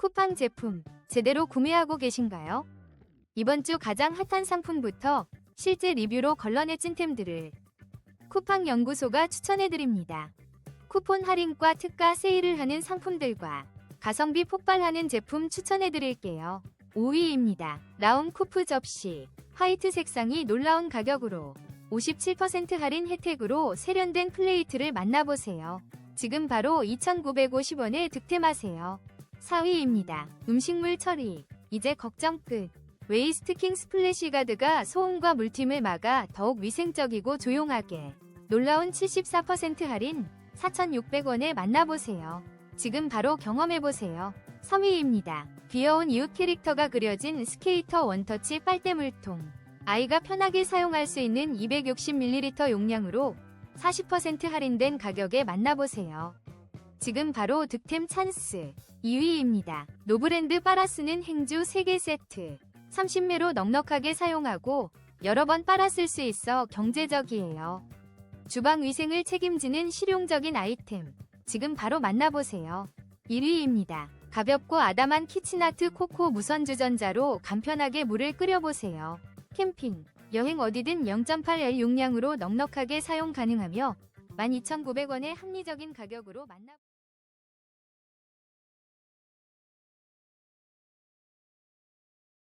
쿠팡 제품 제대로 구매하고 계신가요? 이번 주 가장 핫한 상품부터 실제 리뷰로 걸러내 찐템들을 쿠팡 연구소가 추천해드립니다. 쿠폰 할인과 특가 세일을 하는 상품들과 가성비 폭발하는 제품 추천해드릴게요. 5위입니다. 라움 쿠프 접시 화이트 색상이 놀라운 가격으로 57% 할인 혜택으로 세련된 플레이트를 만나보세요. 지금 바로 2,950원에 득템하세요. 4위입니다. 음식물 처리. 이제 걱정 끝. 웨이스트 킹 스플래시 가드가 소음과 물팀을 막아 더욱 위생적이고 조용하게. 놀라운 74% 할인 4,600원에 만나보세요. 지금 바로 경험해보세요. 3위입니다. 귀여운 이웃 캐릭터가 그려진 스케이터 원터치 빨대 물통. 아이가 편하게 사용할 수 있는 260ml 용량으로 40% 할인된 가격에 만나보세요. 지금 바로 득템 찬스 2위입니다. 노브랜드 빨아 쓰는 행주 3개 세트 30매로 넉넉하게 사용하고 여러 번쓸수 있어 경제적이에요. 주방 위생을 책임지는 실용적인 아이템 지금 바로 만나보세요. 1위입니다. 가볍고 아담한 키친아트 코코 무선 주전자로 간편하게 물을 끓여보세요. 캠핑, 여행 어디든 0.8L 용량으로 넉넉하게 사용 가능하며 12,900원의 합리적인 가격으로 만나